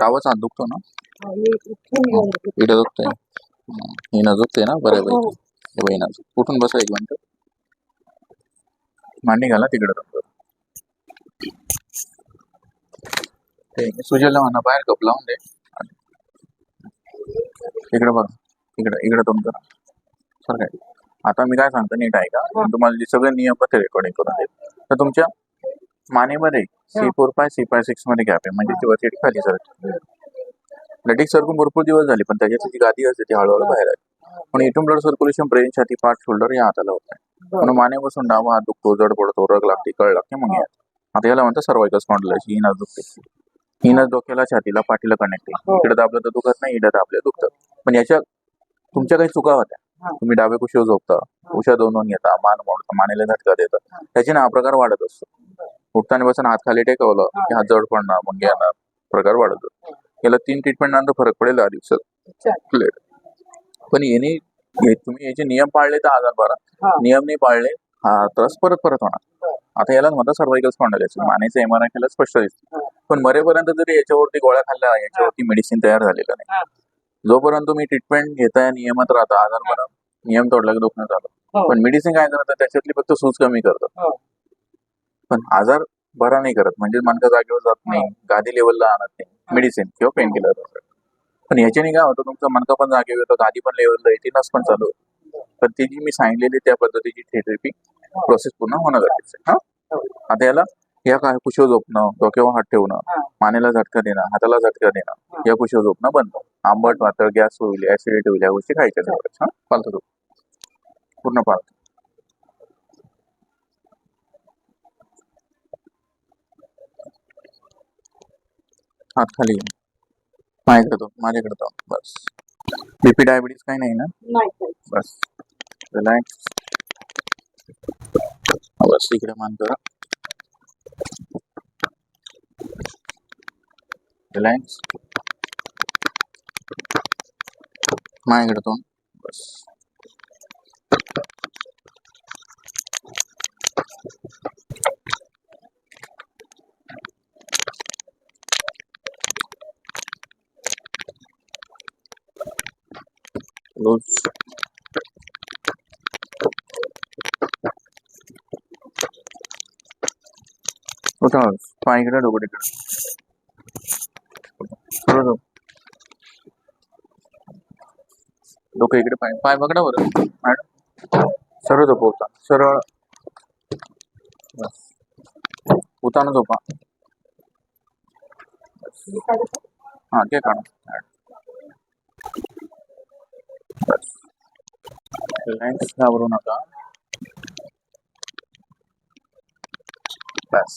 डावाचा हात दुखतो ना? हा, हे. इथं दुखतंय. हं. हिनं दुखते ना? बऱ्यापैकी हो. हे. बहिणाचं कुठून बसा एक मिनिट? मांडी घाला तिकडे. आहे सुजलला म्हणा बाहेर कप लावून दे. इकडे बघा इकडे इकडे तोंड करा. सर काय आता मी काय सांगतो नीट ऐका. मी तुम्हाला जे सगळे नियम पत्र रेकॉर्डिंग करून देईल तर तुमच्या मानेमध्ये C four five C five सिक्समध्ये gap आहे. म्हणजे ती वरती खाली सर लटिक सरकून भरपूर दिवस झाले पण त्याच्यात जी गादी असते ती हळूहळू बाहेर आली. पण इथून ब्लड सर्क्युलेशन ब्रेन छाती पाठ शोल्डर या हाताला होत नाही. म्हणून मानेपासून डावा हात दुखतो जड पडतो रग लागते कळ लागते मग. आता याला म्हणतात सर्वायकल स्पॉन्डलायची ही नस दुखते. ही नस डोक्याला छातीला पाठीला कनेक्ट आहे. हो. इकडे दाबलं तर दुखत नाही इकडे दाबलं दुखतं. पण याच्या तुमच्या काही चुका होत्या. तुम्ही डावे कुशीवर झोपता उशा दोन दोन घेता मान मोडता मानेला झटका देता. त्याची ना हा प्रकार वाढत असतो. उठताना बसून हात खाली टेकवलं की हात जड पडणार मग येणार प्रकार वाढत. याला तीन ट्रीटमेंट नंतर फरक पडेल दहा दिवसात. क्लिअर पण याने तुम्ही याचे नियम पाळले तर आजार बरा. नियम नाही पाळले हा त्रास परत परत होणार. आता याला म्हणतात सर्वायकल स्पॉन्डलायसिस मानेचं एम आर आय केलं स्पष्ट दिसतं. पण मरेपर्यंत जरी याच्यावरती गोळ्या खाल्ल्या याच्यावरती मेडिसिन तयार झालेलं. नाही. जोपर्यंत तुम्ही ट्रीटमेंट घेताय नियमात राहता आजार बरा नियम तोडला की दुखणं झालं. हो. पण मेडिसिन काय करतात त्याच्यातली फक्त सूज कमी करतात हो. पण आजार बरा नाही करत. म्हणजे मनका जागेवर जात नाही. गादी लेवलला आणत नाही. मेडिसिन किंवा पेन किलर पण ह्याच्याने काय होतं तुमचा मनका पण जागेवर येतो गादी पण लेवलला येते नस पण चालू होते. पण ती जी मी सांगितलेली त्या पद्धतीची थेरपी प्रोसेस पूर्ण होणं गरजेचं आहे. हा? आता याला या काय कुशीवर झोपणं डोक्यावर हात ठेवणं. मानेला झटका देणं हाताला झटका देणं या कुशीवर झोपणं बंद. आंबट पातळ गॅस होईल ऍसिडिटी होईल या गोष्टी खायच्या हा? पालतो पूर्ण पाळतो हात खाली घे. माझ्याकडे तो माझ्याकडे तो. बस. बीपी डायबिटीस काही नाही ना. बस. रिलॅक्स. बस इकडे मान करा रिलॅक्स. माझ्याकडे तो. बस. लूज उठा पाय इकडे डोकं तिकडे सरळ झोप. डोकं इकडे पाय पाय पकडा बरं मॅडम सरळ झोप होता सरळ बस उताना झोपा मी काय करतो? हा ते काढा बस रिलॅक्स घाबरू नका बस